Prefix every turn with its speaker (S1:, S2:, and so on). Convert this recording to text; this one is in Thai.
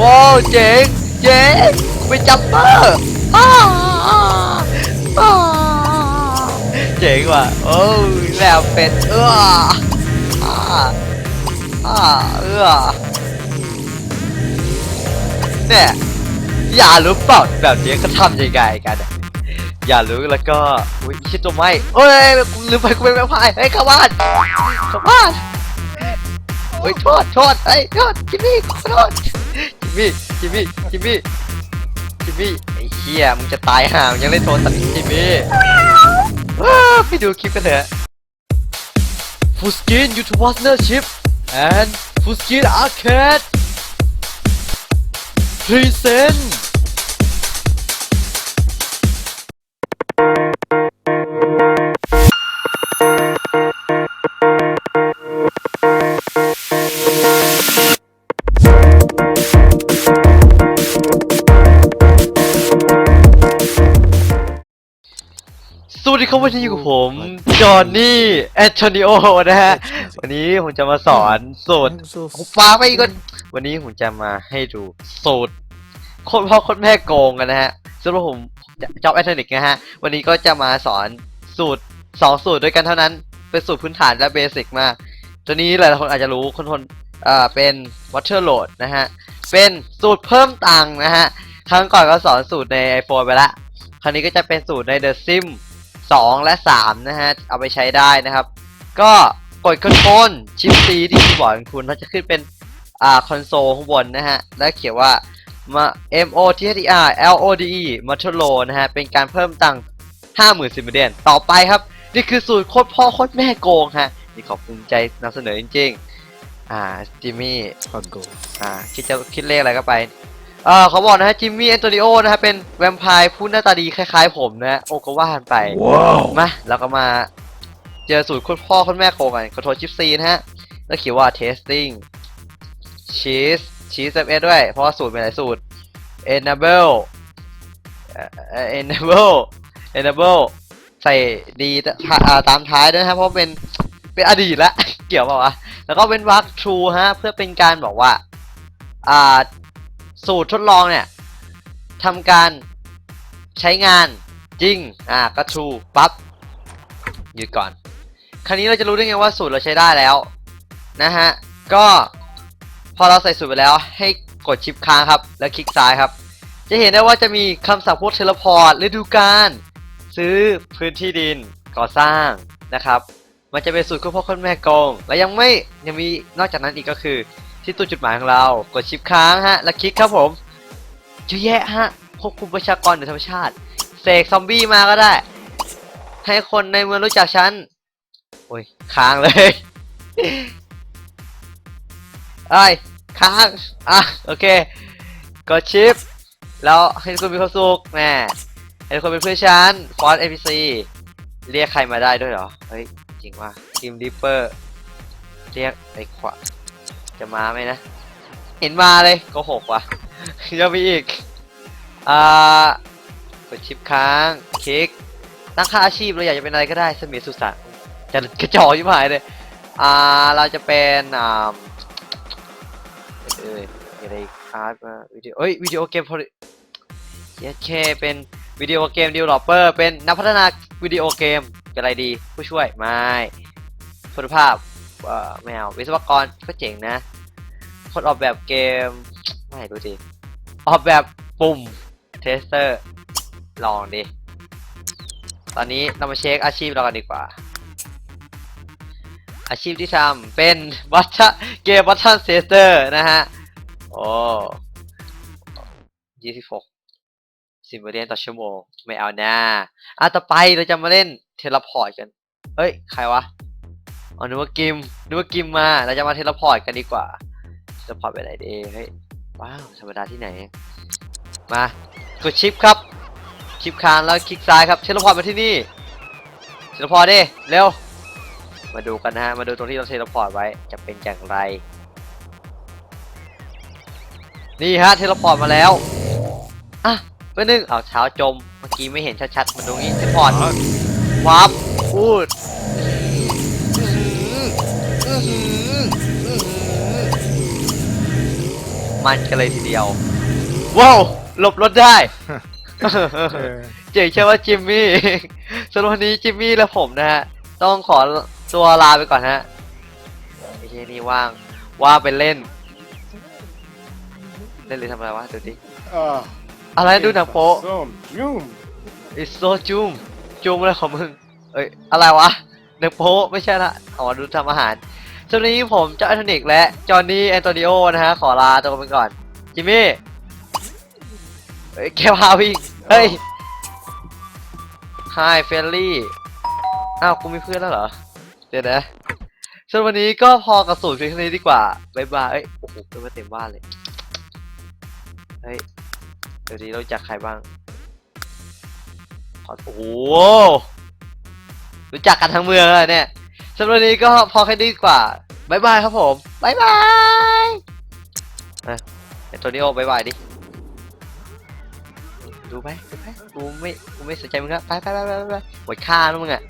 S1: ว้าวเจ๋งเจ๋งไปจัมเปอร์อ้าอ้าเจ๋งว่ะโอ้ยแล้วเป็ดเอออ้าอ้าเออเนี่ยอย่ารู้เปล่าแบบนี้เขาทำยังไงกันอะอย่ารู้แล้วก็อุ้ยชิดตัวไม้เอ้ยกูลืมไปกูเป็นแม่พายเฮ้ยเข้าบ้านเข้าบ้านเฮ้ยโทษโทษเฮ้ยโทษจิมมี่ขอโทษจิ มี่จิมมี่จิมมี่จิมมี่ไอ้เหี้ยมึงจะตายห่ามึงยังเล่นโทรศัพท์อีกจิมมี่ว้าวไปดูคลิปกันเถอะ Full Screen YouTube Partnership and Full Screen Arcade Present ครับวันนี้อยู่กับผม จอห์นนี่แอนโทนิโอนะฮะ วันนี้ผมจะมาสอนสูตรผมฟ้าไปอีกคนวันนี้ผมจะมาให้ดูสูตรโคตรพ่อโคตรแม่โกงกันนะฮะสำหรับผมจอบแอนโทนิกนะฮะ วันนี้ก็จะมาสอนสูตรสองสูตรด้วยกันเท่านั้น เป็นสูตรพื้นฐานและเบสิกมากตัวนี้หลายๆคนอาจจะรู้คนคนอ่าเป็น water load นะฮะ เป็นสูตรเพิ่มตังค์นะฮะ ครั้งก่อนก็สอนสูตรใน iPhone ไปละคราวนี้ก็จะเป็นสูตรใน The Sim 2 และ 3 นะฮะ เอาไปใช้ได้นะครับ ก็กดคอนโทรลชิปซีที่คีย์บอร์ดของคุณ它จะขึ้นเป็นอ่าคอนโซลข้างบนนะฮะ แล้วเขียนว่ามา M O T H E R L O D E m o t o r o นะฮะ เป็นการเพิ่มตังค์50,000ซิมเดียนต่อไปครับ นี่คือสูตรโคตรพ่อโคตรแม่โกงฮะ นี่ขอบคุณใจนำเสนอจริงๆ อ่าจิมมี่
S2: คอนโก
S1: อ่าคิดจะคิดเลขอะไรก็ไป เออเขาบอกนะฮะจิมมี่แอนโตนิโอนะฮะเป็นแวมไพร์ผู้หน้าตาดีคล้าย ๆ ผมนะฮะโอก็ว่ากันไป
S2: ว้าว
S1: มาเราก็มาเจอสูตรคุณพ่อคุณแม่โคกันคอนโทรชิปซีนะฮะแล้วเขียนว่า testing cheese cheese f ด้วย เพราะว่าสูตรเป็นหลายสูตร enable เอ่อ enable enable ใส่ดีอ่าตามท้ายด้วยนะครับเพราะเป็นเป็นอดีตละ เกี่ยวเปล่าวะแล้วก็เป็นวัก true ฮะ เพื่อเป็นการบอกว่า อ่า สูตรทดลองเนี่ยทำการใช้งานจริง อ่าก็ true ปั๊บหยุดก่อน คราวนี้เราจะรู้ได้ไงว่าสูตรเราใช้ได้แล้ว นะฮะ ก็พอเราใส่สูตรไปแล้ว ให้กดชิปค้างครับ แล้วคลิกซ้ายครับ จะเห็นได้ว่าจะมีคำศัพท์พวกเทเลพอร์ตฤดูกาลซื้อพื้นที่ดินก่อสร้างนะครับ มันจะเป็นสูตรคุณพ่อคุณแม่กง และยังไม่ยังมีนอกจากนั้นอีกก็คือ ที่ตัวจุดหมายของเรา กดชิปค้างฮะ แล้วคลิกครับผมเยอะแยะฮะ ควบคุมประชากรหนือธรรมชาติ เสกซอมบี้มาก็ได้ ให้คนในเมืองรู้จักฉัน โอ้ย ค้างเลยเอ้ค้าง อะ โอเค กดชิป แล้วให้ทุกคนมีความสุขแน่ให้ทุกคนเป็นเพื่อนฉัน ฟอสเอพีซีเรียกใครมาได้ด้วยเหรอ เฮ้ย จริงว่าทีมดิปเปอร์ เรียกไอ้ขวา จะมาไหมนะ เห็นมาเลยก็หกว่ะยังมีอีก อ่ากดชิปค้างคลิกตั้งค่าอาชีพเราอยากจะเป็นอะไรก็ได้เสมียสุสานจะกระจอกยิ่หายเลย อ่าเราจะเป็นอ่าเอ้ยอะไรอาร์ตมาวิดีโอเอ้ยวิดีโอเกมพอเยสเคเป็นวิดีโอเกมดีลอปเปอร์เป็นนักพัฒนาวิดีโอเกมเป็นอะไรดี ผู้ช่วยไม่คุณภาพ เอ่อไม่เอาวิศวกรก็เจ๋งนะ คนออกแบบเกม ไม่รู้ดิออกแบบปุ่มเทสเตอร์ ลองดิ ตอนนี้เรามาเช็คอาชีพเรากันดีกว่า อาชีพที่ทำเป็นบัตเกมบัตทันเซสเตอร์นะฮะ โอ้ยี่สิบหกสิบเรียนต่อชั่วโมง ไม่เอาหน้าอะต่อไปเราจะมาเล่นเทเลพอร์ตกัน เฮ้ย ใครวะ อ๋อนึกว่ากิมนึกว่ากิมมา เราจะมาเทเลพอร์ตกันดีกว่าเทเลพอร์ตไปไหนดีเฮ้ย ว้าวธรรมดาที่ไหน มากดชิปครับ ชิปค้างแล้วคลิกซ้ายครับ เทเลพอร์ตมาที่นี่ เทเลพอร์ตดิเร็ว มาดูกันนะฮะ มาดูตรงที่เราเทเลพอร์ตไว้ จะเป็นอย่างไร นี่ฮะ เทเลพอร์ตมาแล้ว อะเพื่อนนึงเอาเท้าจม เมื่อกี้ไม่เห็นชัดๆมันตรงนี้ เทเลพอร์ตวับพูด มันกันเลยทีเดียว ว้าวหลบรถได้
S2: เออ
S1: เจ๋งใช่ว่าจิมมี่สำหรับวันนี้จิมมี่และผมนะฮะ ต้องขอตัวลาไปก่อนฮะไอ้เหี้ยนี่ว่าง ว่างไปเล่น เล่นหรือทำอะไรวะดูดิ
S2: Ah,
S1: อะไรดูหนังโป๊ะ
S2: Som, Jum.
S1: It's so จุมจุมอะไรของมึง เอ้ย อะไรวะหนังโป๊ะไม่ใช่ละอ๋อดูทำอาหาร สำหรับวันนี้ผมเจ้าแอนโทนิกและ จอห์นนี่แอนโตนิโอนะฮะ ขอลาตัวไปก่อน จิมมี่เฮ้ยแกพาวิ่งเฮ้ย Hi เฟลลี่ อ้าว กูมีเพื่อนแล้วเหรอ เดี๋ยวนะส่วนวันนี้ก็พอกับสูตรเพียงเท่านี้ดีกว่าบายบายเอ้ย โอ้โหเพื่อนมาเต็มบ้านเลย เฮ้ย เดี๋ยวนี้เราจักใครบ้างขอโอ้โหรู้จักกันทั้งเมืองเลยเนี่ย สำหรับวันนี้ก็พอแค่นี้ดีกว่าบายบายครับผมบายบายอะเอโตนิโอบายบายดิ ดูไหมดูไหมกูไม่ กูไม่สนใจมึงแล้วไปไปไปไปไปหมดค่าแล้วมึงอะ